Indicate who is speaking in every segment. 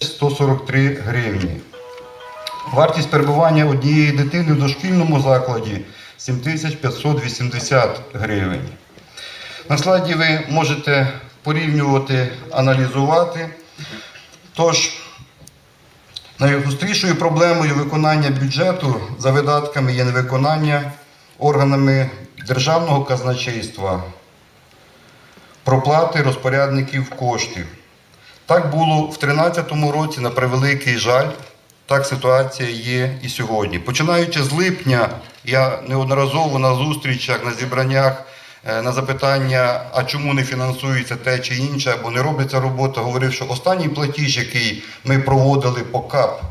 Speaker 1: 143 гривні. Вартість перебування однієї дитини в дошкільному закладі 7580 гривень. На слайді ви можете порівнювати, аналізувати. Тож, найгострішою проблемою виконання бюджету за видатками є невиконання органами державного казначейства проплати розпорядників коштів. Так було в 2013 році, на превеликий жаль, так ситуація є і сьогодні. Починаючи з липня, я неодноразово на зустрічах, на зібраннях, е, на запитання, а чому не фінансується те чи інше, або не робиться робота, говорив, що останній платіж, який ми проводили по КАП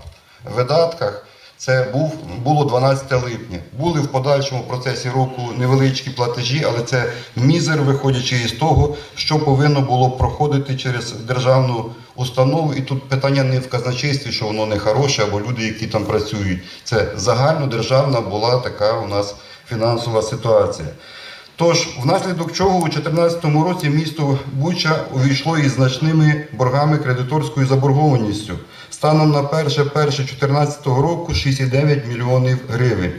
Speaker 1: видатках, це був, було 12 липня. Були в подальшому процесі року невеличкі платежі, але це мізер, виходячи із того, що повинно було проходити через державну установу. І тут питання не в казначействі, що воно не хороше, або люди, які там працюють. Це загальнодержавна була така у нас фінансова ситуація. Тож, внаслідок чого у 2014 році місто Буча увійшло із значними боргами кредиторською заборгованістю. Станом на 1.1.2014 року 6,9 мільйонів гривень.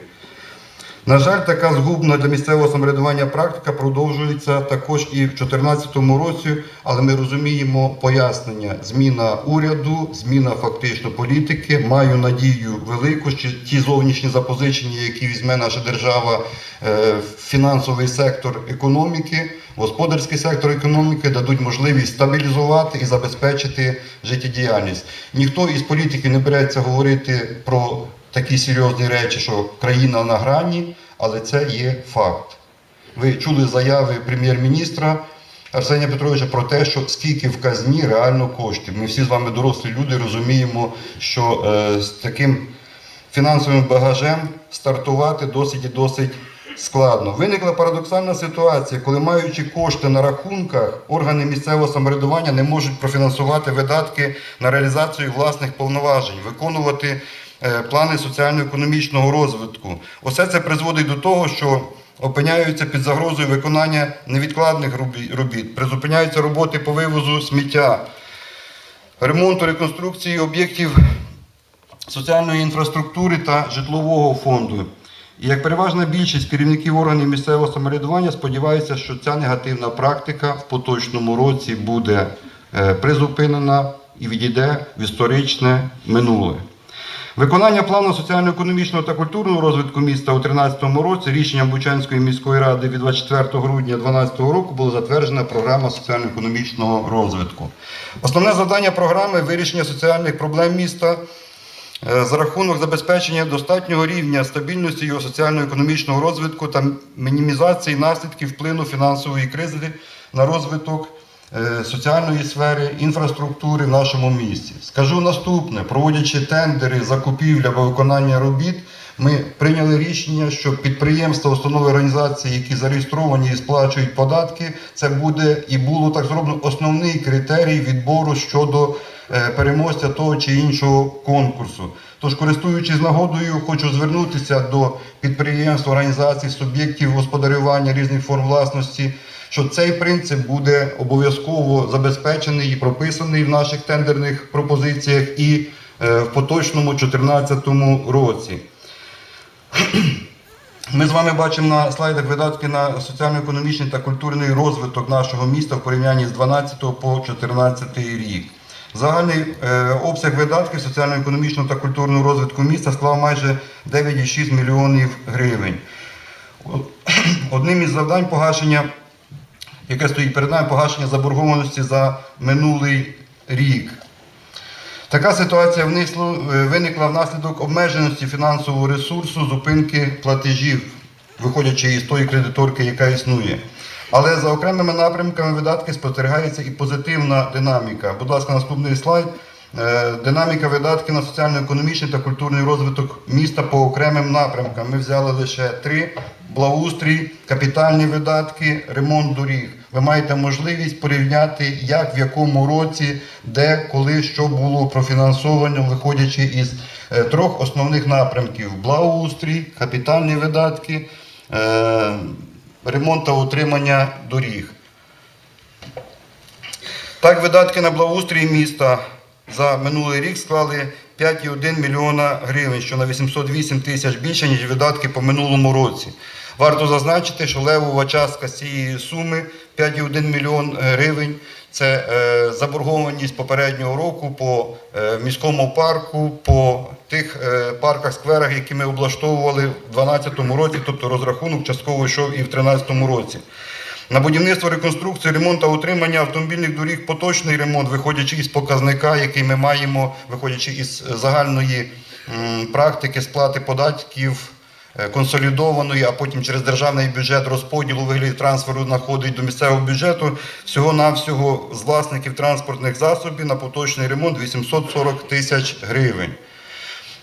Speaker 1: На жаль, така згубна для місцевого самоврядування практика продовжується також і в 2014 році, але ми розуміємо пояснення: зміна уряду, зміна фактично політики. Маю надію велику, що ті зовнішні запозичення, які візьме наша держава, е, фінансовий сектор економіки, господарський сектор економіки дадуть можливість стабілізувати і забезпечити життєдіяльність. Ніхто із політиків не береться говорити про такі серйозні речі, що країна на грані, але це є факт. Ви чули заяви прем'єр-міністра Арсенія Петровича про те, що скільки в казні реально коштів. Ми всі з вами дорослі люди розуміємо, що е, з таким фінансовим багажем стартувати досить і досить складно. Виникла парадоксальна ситуація, коли маючи кошти на рахунках, органи місцевого самоврядування не можуть профінансувати видатки на реалізацію власних повноважень, виконувати е, плани соціально-економічного розвитку. Усе це призводить до того, що опиняються під загрозою виконання невідкладних робіт, призупиняються роботи по вивозу сміття, ремонту, реконструкції об'єктів соціальної інфраструктури та житлового фонду. Як переважна більшість керівників органів місцевого самоврядування сподіваються, що ця негативна практика в поточному році буде е, призупинена і відійде в історичне минуле. Виконання плану соціально-економічного та культурного розвитку міста у 2013 році рішенням Бучанської міської ради від 24 грудня 2012 року була затверджена програма соціально-економічного розвитку. Основне завдання програми вирішення соціальних проблем міста за рахунок забезпечення достатнього рівня стабільності його соціально-економічного розвитку та мінімізації наслідків вплину фінансової кризи на розвиток е, соціальної сфери, інфраструктури в нашому місті. Скажу наступне: проводячи тендери, закупівля або виконання робіт, ми прийняли рішення, що підприємства, установи організації, які зареєстровані і сплачують податки, це буде і було так зроблено основний критерій відбору щодо е, переможця того чи іншого конкурсу. Тож, користуючись нагодою, хочу звернутися до підприємств, організацій, суб'єктів господарювання різних форм власності, що цей принцип буде обов'язково забезпечений і прописаний в наших тендерних пропозиціях і е, в поточному 2014 році. Ми з вами бачимо на слайдах видатки на соціально-економічний та культурний розвиток нашого міста в порівнянні з 12 по 14 рік. Загальний е, обсяг видатків соціально-економічного та культурного розвитку міста склав майже 9,6 мільйонів гривень. Одним із завдань погашення, яке стоїть перед нами, погашення заборгованості за минулий рік. Така ситуація е, виникла внаслідок обмеженості фінансового ресурсу, зупинки платежів, виходячи із тої кредиторки, яка існує. Але за окремими напрямками видатки спостерігається і позитивна динаміка. Будь ласка, наступний слайд. Е, Динаміка видатків на соціально-економічний та культурний розвиток міста по окремим напрямкам. Ми взяли лише три: благоустрій, капітальні видатки, ремонт доріг. Ви маєте можливість порівняти, як в якому році, де, коли, що було профінансовано, виходячи із е, трьох основних напрямків: благоустрій, капітальні видатки, е, ремонт та утримання доріг. Так, видатки на благоустрій міста за минулий рік склали 5,1 мільйона гривень, що на 808 тисяч більше, ніж видатки по минулому році. Варто зазначити, що левова частка цієї суми 5,1 мільйон гривень це е, заборгованість попереднього року по е, міському парку, по тих е, парках, скверах, які ми облаштовували в 2012 році, тобто розрахунок частково йшов і в 2013 році. На будівництво, реконструкцію, ремонт та утримання автомобільних доріг поточний ремонт, виходячи із показника, який ми маємо, виходячи із загальної практики сплати податків е, консолідованої, а потім через державний бюджет розподілу вигляді трансферу надходить до місцевого бюджету. Всього-навсього з власників транспортних засобів на поточний ремонт 840 тисяч гривень.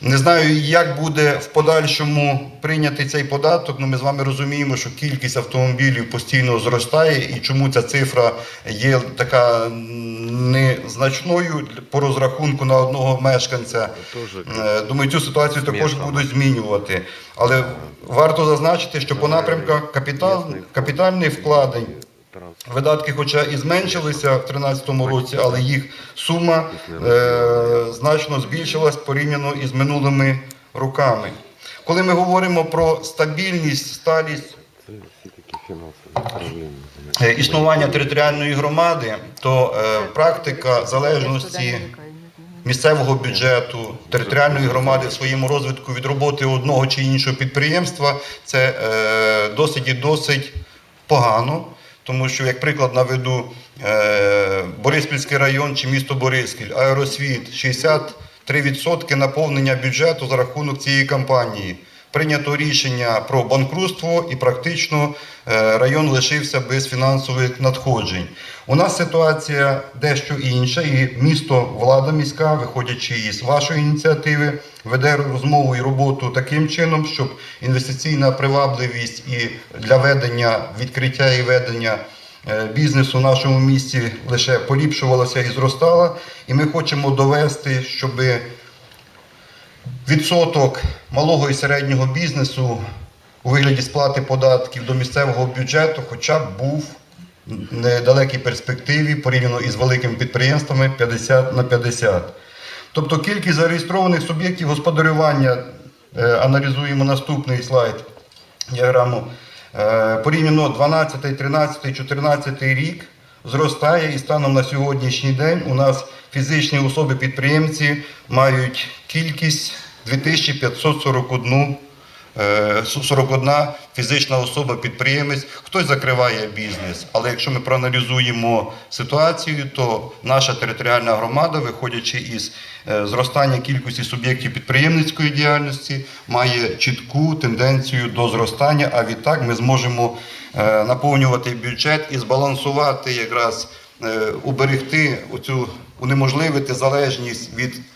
Speaker 1: Не знаю, як буде в подальшому прийнятий цей податок. але ми з вами розуміємо, що кількість автомобілів постійно зростає, і чому ця цифра є така незначною по розрахунку на одного мешканця. Е, Думаю, цю ситуацію також будуть змінювати. Але варто зазначити, що по напрямках капітал, капітальних вкладень Видатки, хоча і зменшилися в 2013 році, але їх сума е, значно збільшилась порівняно із минулими роками. Коли ми говоримо про стабільність, сталість
Speaker 2: Це всі такі фінансові управління.
Speaker 1: е, існування територіальної громади, то е, практика залежності місцевого бюджету, територіальної громади в своєму розвитку від роботи одного чи іншого підприємства це е, досить і досить погано. Тому що, як приклад, наведу е, Бориспільський район чи місто Бориспіль, аеросвіт 63% наповнення бюджету за рахунок цієї кампанії. Прийнято рішення про банкрутство і практично е, район лишився без фінансових надходжень. У нас ситуація дещо інша, і місто, влада міська, виходячи із вашої ініціативи, веде розмову і роботу таким чином, щоб інвестиційна привабливість і для ведення відкриття і ведення е, бізнесу в нашому місті лише поліпшувалася і зростала. І ми хочемо довести, щоби відсоток малого і середнього бізнесу у вигляді сплати податків до місцевого бюджету хоча б був в недалекій перспективі порівняно із великими підприємствами 50 на 50. Тобто кількість зареєстрованих суб'єктів господарювання, е, аналізуємо наступний слайд, діаграму, е, порівняно 12, 13, 14 рік зростає і станом на сьогоднішній день у нас фізичні особи-підприємці мають кількість 2541 Е, 41 фізична особа-підприємець, хтось закриває бізнес. Але якщо ми проаналізуємо ситуацію, то наша територіальна громада, виходячи із е, зростання кількості суб'єктів підприємницької діяльності, має чітку тенденцію до зростання. А відтак ми зможемо е, наповнювати бюджет і збалансувати якраз е, уберегти оцю унеможливити залежність від е,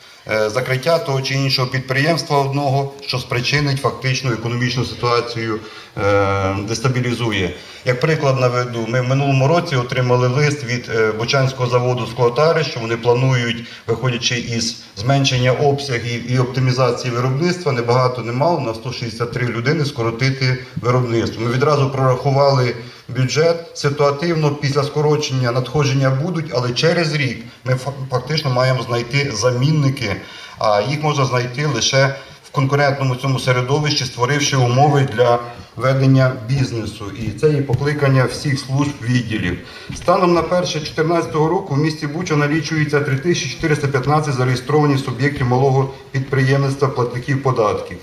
Speaker 1: закриття того чи іншого підприємства одного, що спричинить фактично економічну ситуацію, е, дестабілізує. Як приклад наведу, ми в минулому році отримали лист від е, Бочанського заводу «Склотари», що вони планують, виходячи із зменшення обсягів і оптимізації виробництва, не багато не мало, на 163 людини скоротити виробництво. Ми відразу прорахували бюджет ситуативно після скорочення надходження будуть, але через рік ми фа- фактично маємо знайти замінники, а їх можна знайти лише в конкурентному цьому середовищі, створивши умови для ведення бізнесу. І це є покликання всіх служб відділів. Станом на 1 2014 року в місті Буча налічується 3415 зареєстрованих суб'єктів малого підприємництва платників податків.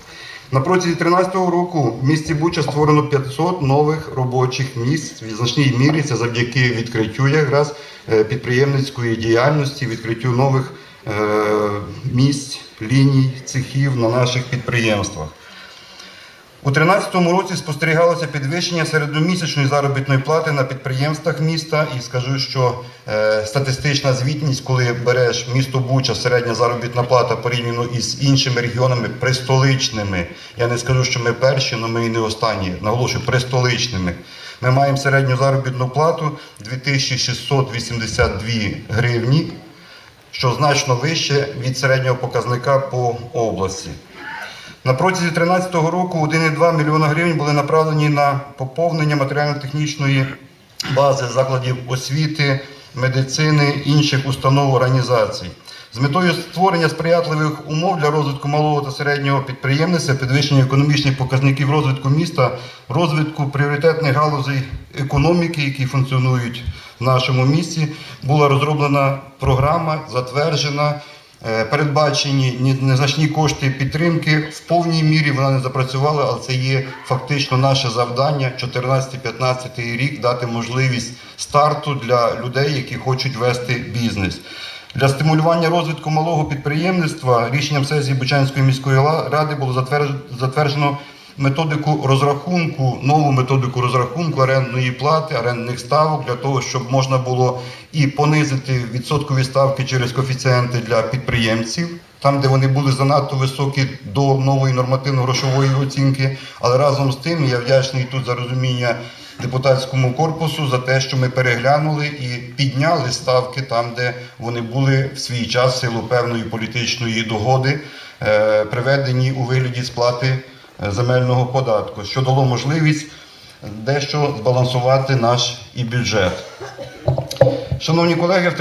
Speaker 1: На протязі 2013 року в місті Буча створено 500 нових робочих місць. В значній мірі це завдяки відкриттю якраз е, підприємницької діяльності, відкриттю нових е, місць, ліній, цехів на наших підприємствах. У 2013 році спостерігалося підвищення середньомісячної заробітної плати на підприємствах міста. І скажу, що е, статистична звітність, коли береш місто Буча, середня заробітна плата порівняно із іншими регіонами престоличними. Я не скажу, що ми перші, але ми і не останні. Наголошую, престоличними. Ми маємо середню заробітну плату 2682 гривні, що значно вище від середнього показника по області. На протязі 2013 року 1,2 мільйона гривень були направлені на поповнення матеріально-технічної бази закладів освіти, медицини, інших установ організацій. З метою створення сприятливих умов для розвитку малого та середнього підприємництва, підвищення економічних показників розвитку міста, розвитку пріоритетних галузей економіки, які функціонують в нашому місті, була розроблена програма, затверджена. Е, Передбачені ні- незначні кошти підтримки. В повній мірі вона не запрацювала, але це є фактично наше завдання 14-15 рік дати можливість старту для людей, які хочуть вести бізнес. Для стимулювання розвитку малого підприємництва рішенням сесії Бучанської міської ради було затверджено методику розрахунку, нову методику розрахунку орендної плати, орендних ставок для того, щоб можна було і понизити відсоткові ставки через коефіцієнти для підприємців, там, де вони були занадто високі до нової нормативно-грошової оцінки. Але разом з тим я вдячний тут за розуміння депутатському корпусу за те, що ми переглянули і підняли ставки там, де вони були в свій час силу певної політичної догоди, е, приведені у вигляді сплати земельного податку, що дало можливість дещо збалансувати наш і бюджет. Шановні колеги, в